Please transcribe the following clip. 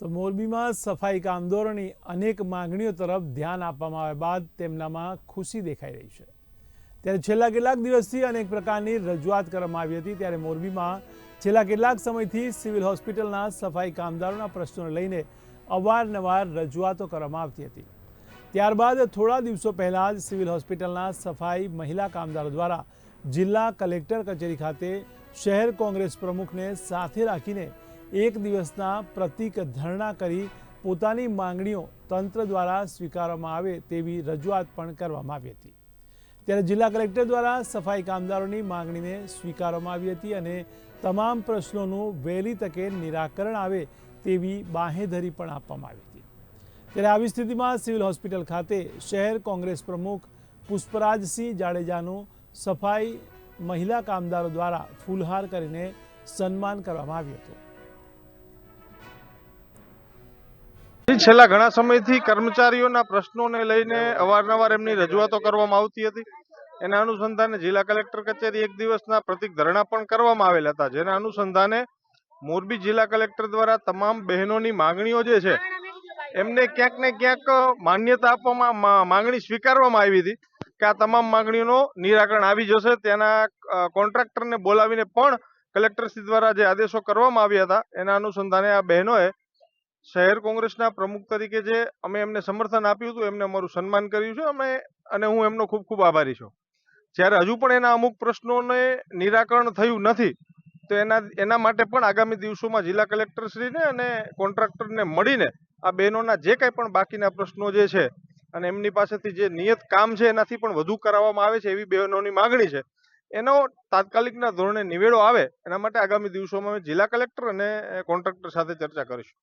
તો મોરબીમાં સફાઈ કામદારોની અનેક માંગણીઓ તરફ ધ્યાન આપવામાં આવ્યા બાદ તેમનામાં ખુશી દેખાઈ રહી છે. ત્યારે છેલ્લા કેટલાક દિવસથી અનેક પ્રકારની રજૂઆત કરવામાં આવી હતી. ત્યારે મોરબીમાં છેલ્લા કેટલાક સમયથી સિવિલ હોસ્પિટલના સફાઈ કામદારોના પ્રશ્નોને લઈને અવારનવાર રજૂઆતો કરવામાં આવતી હતી. ત્યારબાદ થોડા દિવસો પહેલાં જ સિવિલ હોસ્પિટલના સફાઈ મહિલા કામદારો દ્વારા જિલ્લા કલેક્ટર કચેરી ખાતે શહેર કોંગ્રેસ પ્રમુખને સાથે રાખીને એક દિવસના પ્રતિક ધરણા કરી પોતાની માંગણીઓ તંત્ર દ્વારા સ્વીકારવામાં આવે તેવી રજૂઆત પણ કરવામાં આવી હતી. ત્યારે જિલ્લા કલેક્ટર દ્વારા સફાઈ કામદારોની માંગણીને સ્વીકારવામાં આવી હતી અને તમામ પ્રશ્નોનું વહેલી તકે નિરાકરણ આવે તેવી બાહેધરી પણ આપવામાં આવી હતી. ત્યારે આવી સ્થિતિમાં સિવિલ હોસ્પિટલ ખાતે શહેર કોંગ્રેસ પ્રમુખ પુષ્પરાજસિંહ જાડેજાનું સફાઈ મહિલા કામદારો દ્વારા ફૂલહાર કરીને સન્માન કરવામાં આવ્યું હતું. છેલ્લા ઘણા સમયથી કર્મચારીઓના પ્રશ્નોને લઈને અવારનવાર એમની રજૂઆતો કરવામાં આવતી હતી. એના અનુસંધાને જિલ્લા કલેક્ટર કચેરી એક દિવસના પ્રતિક ધરણા પણ કરવામાં આવેલા હતા, જેના અનુસંધાને મોરબી જિલ્લા કલેક્ટર દ્વારા તમામ બહેનોની માંગણીઓ જે છે, એમને ક્યાંક ને ક્યાંક માન્યતા આપવામાં માંગણી સ્વીકારવામાં આવી હતી કે આ તમામ માંગણીઓનો નિરાકરણ આવી જશે. તેના કોન્ટ્રાક્ટરને બોલાવીને પણ કલેક્ટરશ્રી દ્વારા જે આદેશો કરવામાં આવ્યા હતા, એના અનુસંધાને આ બહેનોએ શહેર કોંગ્રેસના પ્રમુખ તરીકે જે અમે એમને સમર્થન આપ્યું હતું, એમને અમારું સન્માન કર્યું છે, અમે અને હું એમનો ખૂબ ખૂબ આભારી છું. જ્યારે હજુ પણ એના અમુક પ્રશ્નોને નિરાકરણ થયું નથી, તો એના એના માટે પણ આગામી દિવસોમાં જિલ્લા કલેક્ટરશ્રીને અને કોન્ટ્રાક્ટરને મળીને આ બહેનોના જે કાંઈ પણ બાકીના પ્રશ્નો જે છે અને એમની પાસેથી જે નિયત કામ છે એનાથી પણ વધુ કરાવવામાં આવે છે એવી બહેનોની માગણી છે, એનો તાત્કાલિકના ધોરણે નિવેડો આવે, એના માટે આગામી દિવસોમાં જિલ્લા કલેક્ટર અને કોન્ટ્રાક્ટર સાથે ચર્ચા કરીશું.